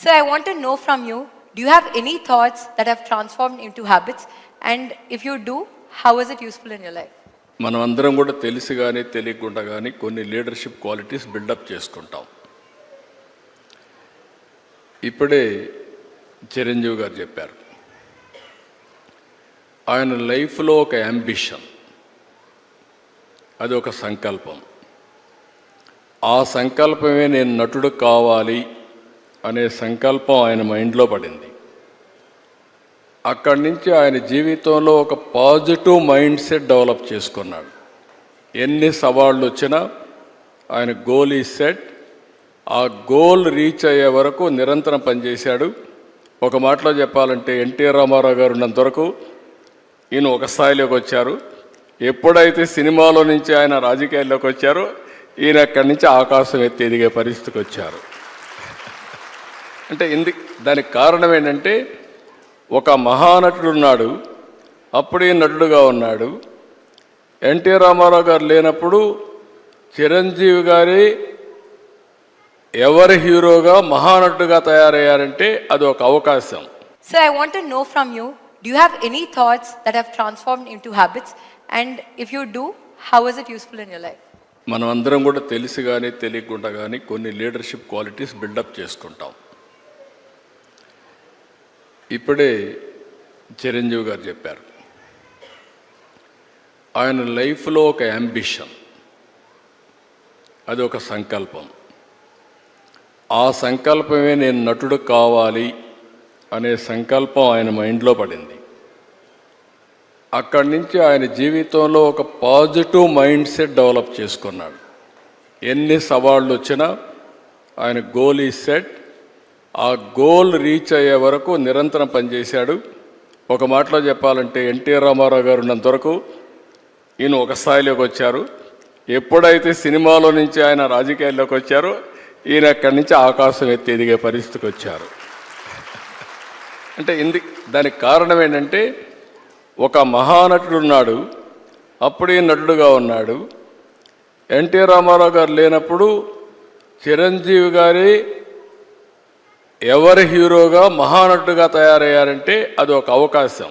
So I want to know from you, do you have any thoughts that have transformed into habits? And if you do, how is it useful in your life? మనం అందరం కూడా తెలిసి కానీ తెలియకుండా కానీ కొన్ని leadership qualities buildup చేసుకుంటాం ఇప్పుడే చిరంజీవి గారు చెప్పారు ఆయన లైఫ్లో ఒక అంబిషన్ అది ఒక సంకల్పం ఆ సంకల్పమే నేను నటుడు కావాలి అనే సంకల్పం ఆయన మైండ్లో పడింది. అక్కడి నుంచి ఆయన జీవితంలో ఒక పాజిటివ్ మైండ్ సెట్ డెవలప్ చేసుకున్నాడు. ఎన్ని సవాళ్ళు వచ్చినా ఆయన గోల్ ఈ సెట్. ఆ గోల్ రీచ్ అయ్యే వరకు నిరంతరం పనిచేశాడు. ఒక మాటలో చెప్పాలంటే ఎన్టీఆర్ రామారావు గారు ఉన్నంత వరకు ఈయన ఒక స్థాయిలోకి వచ్చారు. ఎప్పుడైతే సినిమాలో నుంచి ఆయన రాజకీయాల్లోకి వచ్చారో ఈయన అక్కడి నుంచి ఆకాశం ఎత్తి ఎదిగే పరిస్థితికి వచ్చారు. అంటే ఇంది దానికి కారణం ఏంటంటే ఒక మహానటుడు ఉన్నాడు అప్పుడే నటుడుగా ఉన్నాడు ఎన్టీ రామారావు గారు లేనప్పుడు చిరంజీవి గారి ఎవరి హీరోగా మహానటుడుగా తయారయ్యారంటే అది ఒక అవకాశం I want to know from you, do you have any thoughts that have transformed into habits? And if you do, how is it useful in your life? మనం అందరం కూడా తెలిసి కానీ తెలియకుండా కానీ కొన్ని లీడర్షిప్ క్వాలిటీస్ బిల్డప్ చేసుకుంటాం ఇప్పుడే చిరంజీవి గారు చెప్పారు. ఆయన లైఫ్లో ఒక అంబిషన్. అది ఒక సంకల్పం. ఆ సంకల్పమే నేను నటుడు కావాలి అనే సంకల్పం ఆయన మైండ్లో పడింది. అక్కడి నుంచి ఆయన జీవితంలో ఒక పాజిటివ్ మైండ్ సెట్ డెవలప్ చేసుకున్నాడు. ఎన్ని సవాళ్ళు వచ్చినా ఆయన గోల్ ఈ సెట్ ఆ గోల్ రీచ్ అయ్యే వరకు నిరంతరం పనిచేశాడు. ఒక మాటలో చెప్పాలంటే ఎన్టీ రామారావు గారు ఉన్నంత వరకు ఈయన ఒక స్థాయిలోకి వచ్చారు. ఎప్పుడైతే సినిమాలో నుంచి ఆయన రాజకీయాల్లోకి వచ్చారో ఈయన అక్కడి నుంచి ఆకాశం ఎత్తి ఎదిగే పరిస్థితికి వచ్చారు. అంటే ఇంది దానికి కారణం ఏంటంటే ఒక మహానటుడు ఉన్నాడు. అప్పుడే నటుడుగా ఉన్నాడు. ఎన్టీ రామారావు గారు లేనప్పుడు చిరంజీవి గారి ఎవరి హీరోగా మహానటుడుగా తయారయ్యారంటే అది ఒక అవకాశం.